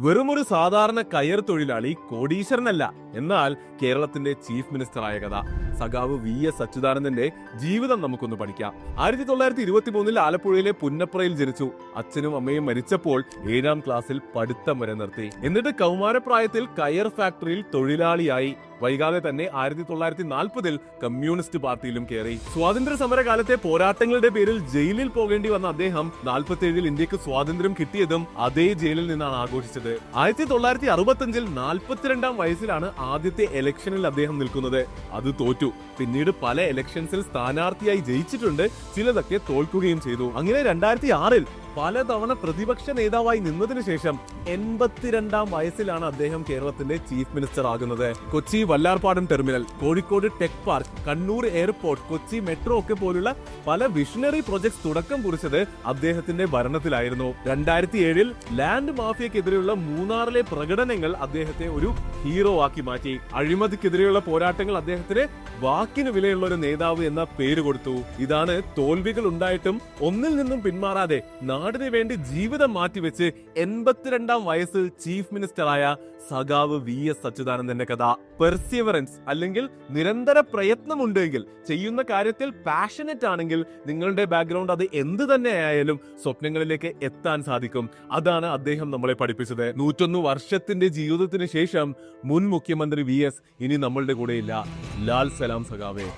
വെറുമൊരു സാധാരണ കയർ തൊഴിലാളി കോടീശ്വരനല്ല. എന്നാൽ കേരളത്തിന്റെ ചീഫ് മിനിസ്റ്ററായ കഥ. സഖാവ് വി എസ് അച്യുതാനന്ദന്റെ ജീവിതം നമുക്കൊന്ന് പഠിക്കാം. ആയിരത്തി തൊള്ളായിരത്തി ഇരുപത്തി മൂന്നിൽ ആലപ്പുഴയിലെ പുന്നപ്രയിൽ ജനിച്ചു. അച്ഛനും അമ്മയും മരിച്ചപ്പോൾ ഏഴാം ക്ലാസ്സിൽ പഠിത്തം വരെ നിർത്തി. എന്നിട്ട് കൗമാരപ്രായത്തിൽ കയർ ഫാക്ടറിയിൽ തൊഴിലാളിയായി. വൈകാതെ തന്നെ ആയിരത്തി തൊള്ളായിരത്തി നാൽപ്പതിൽ കമ്മ്യൂണിസ്റ്റ് പാർട്ടിയിലും കയറി സ്വാതന്ത്ര്യ സമരകാലത്തെ പോരാട്ടങ്ങളുടെ പേരിൽ ജയിലിൽ പോകേണ്ടി വന്ന അദ്ദേഹം നാൽപ്പത്തിയേഴിൽ ഇന്ത്യയ്ക്ക് സ്വാതന്ത്ര്യം കിട്ടിയതും അതേ ജയിലിൽ നിന്നാണ് ആഘോഷിച്ചത്. ആയിരത്തി തൊള്ളായിരത്തി അറുപത്തി അഞ്ചിൽ നാൽപ്പത്തിരണ്ടാം വയസ്സിലാണ് ആദ്യത്തെ ഇലക്ഷനിൽ അദ്ദേഹം നിൽക്കുന്നത്. അത് തോറ്റു. പിന്നീട് പല ഇലക്ഷൻസിൽ സ്ഥാനാർത്ഥിയായി ജയിച്ചിട്ടുണ്ട്. ചിലതൊക്കെ തോൽക്കുകയും ചെയ്തു. അങ്ങനെ രണ്ടായിരത്തി ആറിൽ പലതവണ പ്രതിപക്ഷ നേതാവായി നിന്നതിനു ശേഷം എൺപത്തിരണ്ടാം വയസ്സിലാണ് അദ്ദേഹം കേരളത്തിന്റെ ചീഫ് മിനിസ്റ്റർ ആകുന്നത്. Kochi Vallarpadam terminal Kozhikode tech park Kannur airport Kochi metro ഒക്കെ പോലുള്ള പല വിഷണറി പ്രൊജക്ട്സ് തുടക്കം കുറിച്ചത് അദ്ദേഹത്തിന്റെ ഭരണത്തിലായിരുന്നു. രണ്ടായിരത്തി ഏഴിൽ ലാൻഡ് മാഫിയക്കെതിരെയുള്ള മൂന്നാറിലെ പ്രകടനങ്ങൾ അദ്ദേഹത്തെ ഒരു ഹീറോ ആക്കി മാറ്റി. അഴിമതിക്കെതിരെയുള്ള പോരാട്ടങ്ങൾ അദ്ദേഹത്തിന് വാക്കിന് വിലയുള്ള ഒരു നേതാവ് എന്ന പേര് കൊടുത്തു. ഇതാണ് തോൽവികൾ ഉണ്ടായിട്ടും ഒന്നിൽ നിന്നും പിന്മാറാതെ നാടിന് വേണ്ടി ജീവിതം മാറ്റിവെച്ച് എൺപത്തിരണ്ടാം വയസ്സിൽ ചീഫ് മിനിസ്റ്ററായ സഖാവ് വി എസ് അച്യുതാനന്ദന്റെ കഥ. പെർസിവറൻസ് അല്ലെങ്കിൽ നിരന്തര പ്രയത്നമുണ്ടെങ്കിൽ ചെയ്യുന്ന കാര്യത്തിൽ പാഷനറ്റ് ആണെങ്കിൽ നിങ്ങളുടെ ബാക്ക്ഗ്രൗണ്ട് അത് എന്ത് തന്നെ ആയാലും സ്വപ്നങ്ങളിലേക്ക് എത്താൻ സാധിക്കും. അതാണ് അദ്ദേഹം നമ്മളെ പഠിപ്പിച്ചത്. നൂറ്റൊന്ന് വർഷത്തിന്റെ ജീവിതത്തിന് ശേഷം മുൻ മുഖ്യമന്ത്രി വി എസ് ഇനി നമ്മളുടെ കൂടെയില്ല. ലാൽ സലാം സഖാവേ.